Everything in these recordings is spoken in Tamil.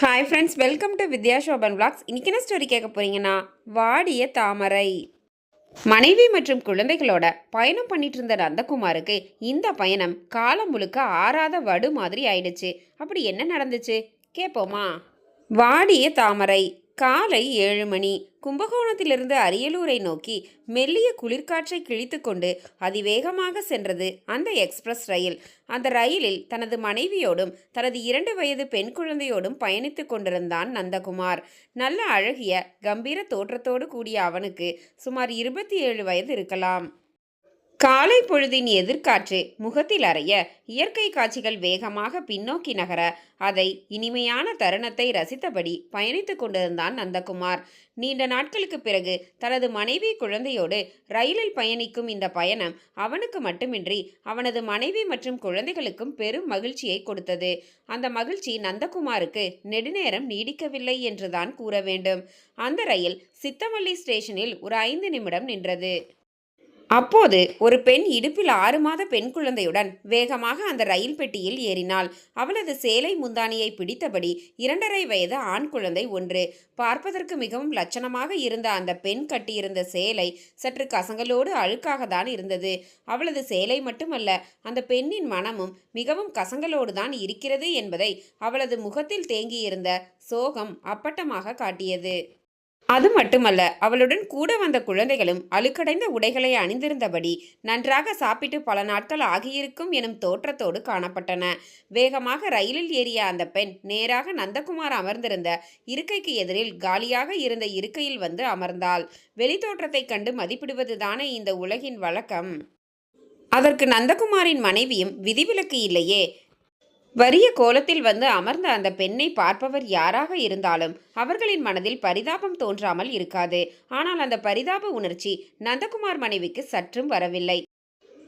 Hi friends welcome to Vidya Shobhan blogs இன்றைக்கி என்ன ஸ்டோரி கேட்க போறீங்கன்னா வாடிய தாமரை. மனைவி மற்றும் குழந்தைகளோட பயணம் பண்ணிட்டு இருந்த நந்தகுமாருக்கு இந்த பயணம் காலம் முழுக்க ஆறாத வடு மாதிரி ஆயிடுச்சு. அப்படி என்ன நடந்துச்சு? கேட்போமா வாடிய தாமரை காலை ஏழு மணி கும்பகோணத்திலிருந்து அரியலூரை நோக்கி மெல்லிய குளிர்காற்றை கிழித்து கொண்டு அதிவேகமாக சென்றது அந்த எக்ஸ்பிரஸ் ரயில். அந்த ரயிலில் தனது மனைவியோடும் தனது இரண்டு வயது பெண் குழந்தையோடும் பயணித்துக் கொண்டிருந்தான் நந்தகுமார். நல்ல அழகிய கம்பீர தோற்றத்தோடு கூடிய அவனுக்கு சுமார் இருபத்தி ஏழு வயது இருக்கலாம். காலை பொழுதின் எதிர்காற்று முகத்தில் அறைய இயற்கை காட்சிகள் வேகமாக பின்னோக்கி நகர அதை இனிமையான தருணத்தை ரசித்தபடி பயணித்துக் கொண்டிருந்தான் நந்தகுமார். நீண்ட நாட்களுக்கு பிறகு தனது மனைவி குழந்தையோடு ரயிலில் பயணிக்கும் இந்த பயணம் அவனுக்கு மட்டுமின்றி அவனது மனைவி மற்றும் குழந்தைகளுக்கும் பெரும் மகிழ்ச்சியை கொடுத்தது. அந்த மகிழ்ச்சி நந்தகுமாருக்கு நெடுநேரம் நீடிக்கவில்லை என்றுதான் கூற வேண்டும். அந்த ரயில் சித்தமல்லி ஸ்டேஷனில் ஒரு ஐந்து நிமிடம் நின்றது. அப்போது ஒரு பெண் இடுப்பில் ஆறு மாத பெண் குழந்தையுடன் வேகமாக அந்த ரயில் பெட்டியில் ஏறினாள். அவளது சேலை முந்தானியை பிடித்தபடி இரண்டரை வயது ஆண் குழந்தை ஒன்று. பார்ப்பதற்கு மிகவும் லட்சணமாக இருந்த அந்த பெண் கட்டியிருந்த சேலை சற்று கசங்களோடு அழுக்காக தான் இருந்தது. அவளது சேலை மட்டுமல்ல அந்த பெண்ணின் மனமும் மிகவும் கசங்களோடு தான் இருக்கிறது என்பதை அவளது முகத்தில் தேங்கியிருந்த சோகம் அப்பட்டமாக காட்டியது. அது மட்டுமல்ல அவளுடன் கூட வந்த குழந்தைகளும் அழுக்கடைந்த உடைகளை அணிந்திருந்தபடி நன்றாக சாப்பிட்டு பல நாட்கள் ஆகியிருக்கும் எனும் தோற்றத்தோடு காணப்பட்டன. வேகமாக ரயிலில் ஏறிய அந்த பெண் நேராக நந்தகுமார் அமர்ந்திருந்த இருக்கைக்கு எதிரில் காலியாக இருந்த இருக்கையில் வந்து அமர்ந்தாள். வெளித்தோற்றத்தை கண்டு மதிப்பிடுவதுதானே இந்த உலகின் வழக்கம். அதற்கு நந்தகுமாரின் மனைவியும் விதிவிலக்கு இல்லையே வறிய கோலத்தில் வந்து அமர்ந்த அந்த பெண்ணை பார்ப்பவர் யாராக இருந்தாலும் அவர்களின் மனதில் பரிதாபம் தோன்றாமல் இருக்காது. ஆனால் அந்த பரிதாப உணர்ச்சி நந்தகுமார் மனைவிக்கு சற்றும் வரவில்லை.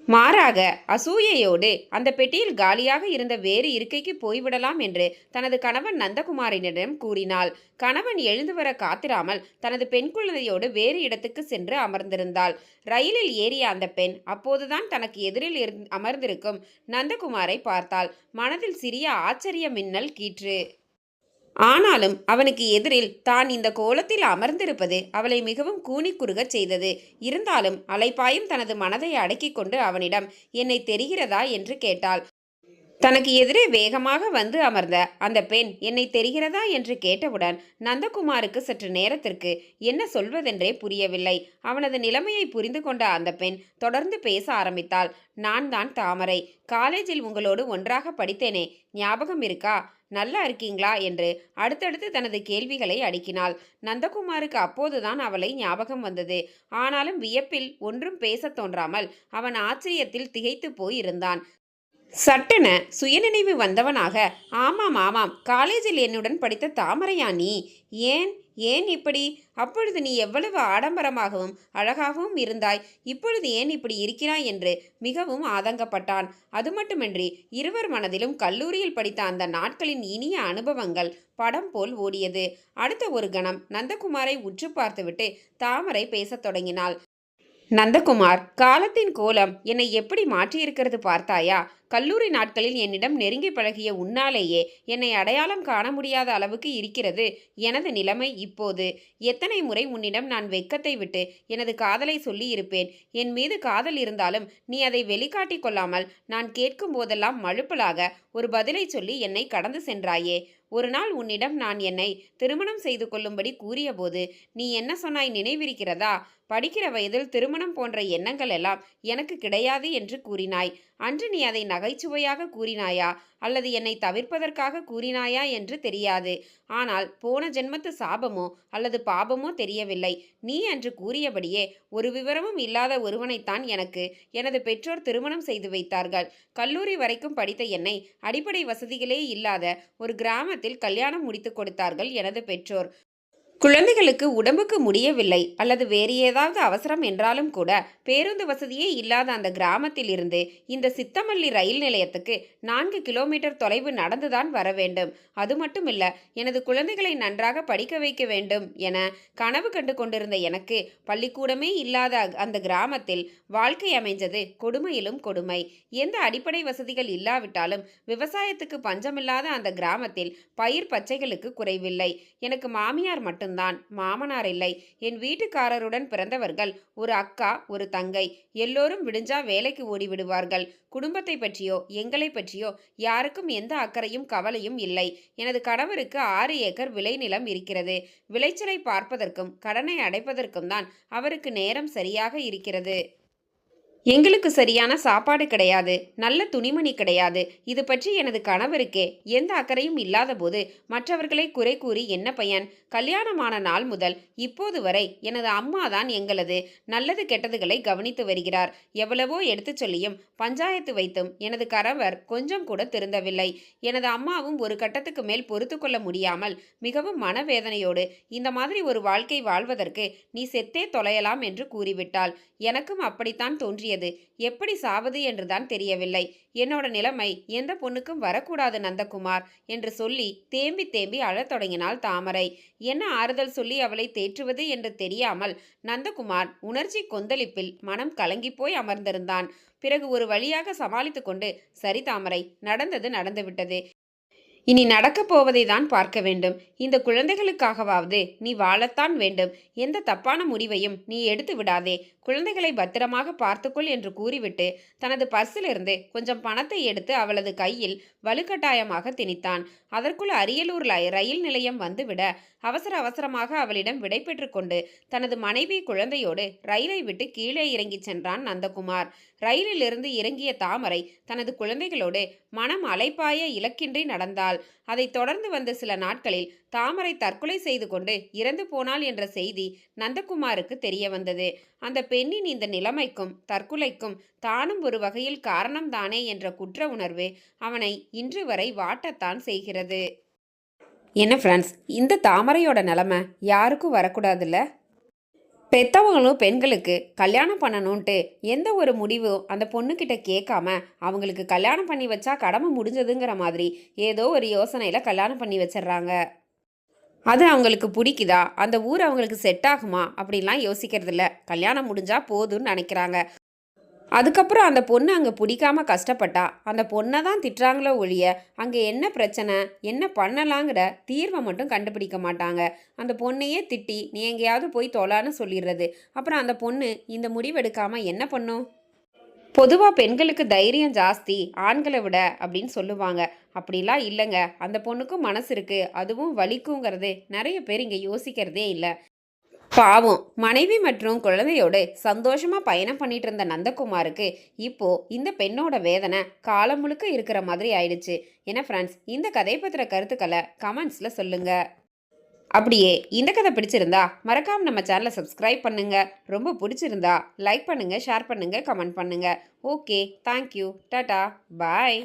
மாறாக அசூயையோடு அந்த பெட்டியில் காலியாக இருந்த வேறு இருக்கைக்கு போய்விடலாம் என்று தனது கணவன் நந்தகுமாரினிடம் கூறினாள். கணவன் எழுந்து வர காத்திராமல் தனது பெண் குழந்தையோடு வேறு இடத்துக்கு சென்று அமர்ந்திருந்தாள். ரயிலில் ஏறிய அந்த பெண் அப்போதுதான் தனக்கு எதிரில் இருந் அமர்ந்திருக்கும் நந்தகுமாரை பார்த்தாள். மனதில் சிறிய ஆச்சரிய மின்னல் கீற்று. ஆனாலும் அவனுக்கு எதிரில் தான் இந்த கோலத்தில் அமர்ந்திருப்பது அவளை மிகவும் கூனி குறுகச் செய்தது. இருந்தாலும் அலைப்பாயும் தனது மனதை அடக்கிக் கொண்டு அவனிடம் என்னை தெரிகிறதா? என்று கேட்டாள். தனக்கு எதிரே வேகமாக வந்து அமர்ந்த அந்த பெண் என்னை தெரிகிறதா என்று கேட்டவுடன் நந்தகுமாருக்கு சற்று நேரத்திற்கு என்ன சொல்வதென்றே புரியவில்லை. அவனது நிலைமையை புரிந்து கொண்ட அந்த பெண் தொடர்ந்து பேச ஆரம்பித்தாள். நான் தான் தாமரை. காலேஜில் உங்களோடு ஒன்றாக படித்தேனே. ஞாபகம் இருக்கா? நல்லா இருக்கீங்களா? என்று அடுத்தடுத்து தனது கேள்விகளை அடுக்கினாள். நந்தகுமாருக்கு அப்போதுதான் அவளை ஞாபகம் வந்தது. ஆனாலும் வியப்பில் ஒன்றும் பேசத் தோன்றாமல் அவன் ஆச்சரியத்தில் திகைத்து போய் இருந்தான் சட்டென சுயநினைவு வந்தவனாக. ஆமாம் ஆமாம். காலேஜில் என்னுடன் படித்த தாமரையா நீ. ஏன் ஏன் இப்படி? அப்பொழுது நீ எவ்வளவு ஆடம்பரமாகவும் அழகாகவும் இருந்தாய். இப்பொழுது ஏன் இப்படி இருக்கிறாய் என்று மிகவும் ஆதங்கப்பட்டான். அது மட்டுமின்றி இருவர் மனதிலும் கல்லூரியில் படித்த அந்த நாட்களின் இனிய அனுபவங்கள் படம் போல் ஓடியது. அடுத்த ஒரு கணம் நந்தகுமாரை உற்று பார்த்துவிட்டு தாமரை பேசத் தொடங்கினாள். நந்தகுமார் காலத்தின் கோலம் என்னை எப்படி மாற்றியிருக்கிறது பார்த்தாயா? கல்லூரி நாட்களில் என்னிடம் நெருங்கி பழகிய உன்னாலேயே என்னை அடையாளம் காண முடியாத அளவுக்கு இருக்கிறது. எனது நிலைமை இப்போது. எத்தனை முறை உன்னிடம் நான் வெக்கத்தை விட்டு எனது காதலை சொல்லி இருப்பேன் என் மீது காதல் இருந்தாலும் நீ அதை வெளிக்காட்டிக் கொள்ளாமல் நான் கேட்கும் போதெல்லாம் மழுப்பலாக ஒரு பதிலை சொல்லி என்னை கடந்து சென்றாயே. ஒரு நாள் உன்னிடம் நான் என்னை திருமணம் செய்து கொள்ளும்படி கூறியபோது நீ என்ன சொன்னாய்? நினைவிருக்கிறதா? படிக்கிற வயதில் திருமணம் போன்ற எண்ணங்கள் எல்லாம் எனக்கு கிடையாது என்று கூறினாய். அன்று நீ அதை நகைச்சுவையாக கூறினாயா? அல்லது என்னை தவிர்ப்பதற்காக கூறினாயா என்று தெரியாது. ஆனால் போன ஜென்மத்து சாபமோ அல்லது பாபமோ தெரியவில்லை. நீ அன்று கூறியபடியே ஒரு விவரமும் இல்லாத ஒருவனைத்தான் எனக்கு எனது பெற்றோர் திருமணம் செய்து வைத்தார்கள். கல்லூரி வரைக்கும் படித்த என்னை அடிப்படை வசதிகளே இல்லாத ஒரு கிராமத்தில் கல்யாணம் முடித்து கொடுத்தார்கள் எனது பெற்றோர். குழந்தைகளுக்கு உடம்புக்கு முடியவில்லை அல்லது வேறு ஏதாவது அவசரம் என்றாலும் கூட பேருந்து வசதியே இல்லாத அந்த கிராமத்தில் இருந்து இந்த சித்தமல்லி ரயில் நிலையத்துக்கு நான்கு கிலோமீட்டர் தொலைவு நடந்துதான் வர வேண்டும். அது மட்டுமில்ல எனது குழந்தைகளை நன்றாக படிக்க வைக்க வேண்டும் என கனவு கண்டு கொண்டிருந்த எனக்கு பள்ளிக்கூடமே இல்லாத அந்த கிராமத்தில் வாழ்க்கை அமைஞ்சது கொடுமையிலும் கொடுமை. எந்த அடிப்படை வசதிகள் இல்லாவிட்டாலும் விவசாயத்துக்கு பஞ்சமில்லாத அந்த கிராமத்தில் பயிர் பச்சைகளுக்கு குறைவில்லை. எனக்கு மாமியார் மட்டும் மட்டும்தான் மாமனார் இல்லை. என் வீட்டுக்காரருடன் பிறந்தவர்கள் ஒரு அக்கா ஒரு தங்கை எல்லோரும் விடிஞ்சா வேலைக்கு ஓடிவிடுவார்கள். குடும்பத்தை பற்றியோ எங்களை பற்றியோ யாருக்கும் எந்த அக்கறையும் கவலையும் இல்லை. எனது கணவருக்கு ஆறு ஏக்கர் விளைநிலம் இருக்கிறது. விளைச்சலை பார்ப்பதற்கும் கடனை அடைப்பதற்கும் தான் அவருக்கு நேரம் சரியாக இருக்கிறது. எங்களுக்கு சரியான சாப்பாடு கிடையாது நல்ல துணிமணி கிடையாது. இது பற்றி எனது கணவருக்கே எந்த அக்கறையும் இல்லாத போது மற்றவர்களை குறை கூறி என்ன பயன்? கல்யாணமான நாள் முதல் இப்போது வரை எனது அம்மா தான் எங்களது நல்லது கெட்டதுகளை கவனித்து வருகிறார். எவ்வளவோ எடுத்துச் சொல்லியும் பஞ்சாயத்து வைத்தும் எனது கணவர் கொஞ்சம் கூட திருந்தவில்லை. எனது அம்மாவும் ஒரு கட்டத்துக்கு மேல் பொறுத்து கொள்ள முடியாமல் மிகவும் மனவேதனையோடு இந்த மாதிரி ஒரு வாழ்க்கை வாழ்வதற்கு நீ செத்தே தொலையலாம் என்று கூறிவிட்டாள். எனக்கும் அப்படித்தான் தோன்றியது. எப்படி சாவது என்றுதான் தெரியவில்லை. என்னோட நிலைமை எந்த பொண்ணுக்கும் வரக்கூடாது நந்தகுமார் என்று சொல்லி தேம்பி தேம்பி அழத் தொடங்கினாள் தாமரை. என்ன ஆறுதல் சொல்லி அவளை தேற்றுவது என்று தெரியாமல் நந்தகுமார் உணர்ச்சி கொந்தளிப்பில் மனம் கலங்கி போய் அமர்ந்திருந்தான். பிறகு ஒரு வழியாக சமாளித்து கொண்டு சரி தாமரை நடந்தது நடந்துவிட்டது. இனி நடக்கப் போவதை தான் பார்க்க வேண்டும். இந்த குழந்தைகளுக்காகவாவது நீ வாழத்தான் வேண்டும். எந்த தப்பான முடிவையும் நீ எடுத்து விடாதே. குழந்தைகளை பத்திரமாக பார்த்துக்கொள் என்று கூறிவிட்டு தனது பர்சிலிருந்து கொஞ்சம் பணத்தை எடுத்து அவளது கையில் வலுக்கட்டாயமாக திணித்தான். அதற்குள் அரியலூர் ல- ரயில் நிலையம் வந்துவிட அவசர அவசரமாக அவளிடம் விடை கொண்டு தனது மனைவி குழந்தையோடு ரயிலை விட்டு கீழே இறங்கிச் சென்றான் நந்தகுமார். ரயிலிலிருந்து இறங்கிய தாமரை தனது குழந்தைகளோடு மனம் அலைப்பாய இலக்கின்றி நடந்தாள். அதைத் தொடர்ந்து வந்த சில நாட்களில் தாமரை தற்கொலை செய்து கொண்டு இறந்து போனாள் என்ற செய்தி நந்தகுமாருக்கு தெரிய வந்தது. அந்த பெண்ணின் இந்த நிலைமைக்கும் தற்கொலைக்கும் தானும் ஒரு வகையில் காரணம்தானே என்ற குற்ற உணர்வு அவனை இன்று வரை வாட்டத்தான் செய்கிறது. என்ன ஃப்ரெண்ட்ஸ் இந்த தாமரையோட நிலமை யாருக்கும் வரக்கூடாதுல்ல? பெத்தவங்களும் பெண்களுக்கு கல்யாணம் பண்ணணுன்ட்டு எந்த ஒரு முடிவும் அந்த பொண்ணுக்கிட்ட கேட்காம அவங்களுக்கு கல்யாணம் பண்ணி வச்சா கடமை முடிஞ்சதுங்கிற மாதிரி ஏதோ ஒரு யோசனையில் கல்யாணம் பண்ணி வச்சிடுறாங்க. அது அவங்களுக்கு பிடிக்குதா? அந்த ஊர் அவங்களுக்கு செட் ஆகுமா? அப்படின்லாம் யோசிக்கிறது இல்லை கல்யாணம் முடிஞ்சால் போதும்னு நினைக்கிறாங்க. அதுக்கப்புறம் அந்த பொண்ணு அங்கே பிடிக்காம கஷ்டப்பட்டா. அந்த பொண்ணை தான் திட்டுறாங்களோ ஒழிய அங்கே என்ன பிரச்சனை என்ன பண்ணலாங்கிற தீர்வை மட்டும் கண்டுபிடிக்க மாட்டாங்க. அந்த பொண்ணையே திட்டி நீ எங்கேயாவது போய் தொலான்னு சொல்லிடுறது. அப்புறம் அந்த பொண்ணு இந்த முடிவெடுக்காமல் என்ன பண்ணும்? பொதுவாக பெண்களுக்கு தைரியம் ஜாஸ்தி ஆண்களை விட அப்படின்னு சொல்லுவாங்க. அப்படிலாம் இல்லைங்க. அந்த பொண்ணுக்கும் மனசு இருக்குது அதுவும் வலிக்குங்கிறது நிறைய பேர் இங்கே யோசிக்கிறதே இல்லை. பாவம். மனைவி மற்றும் குழந்தையோடு சந்தோஷமாக பயணம் பண்ணிட்டு இருந்த நந்தகுமாருக்கு இப்போ இந்த பெண்ணோட வேதனை காலம் முழுக்க இருக்கிற மாதிரி ஆயிடுச்சு. ஏன்னா ஃப்ரெண்ட்ஸ் இந்த கதை பத்திர கருத்துக்களை கமெண்ட்ஸில் சொல்லுங்க. அப்படியே இந்த கதை பிடிச்சிருந்தா மறக்காம நம்ம சேனலை சப்ஸ்கிரைப் பண்ணுங்க. ரொம்ப பிடிச்சிருந்தா லைக் பண்ணுங்க ஷேர் பண்ணுங்க கமெண்ட் பண்ணுங்க. ஓகே தேங்க்யூ டாடா பாய்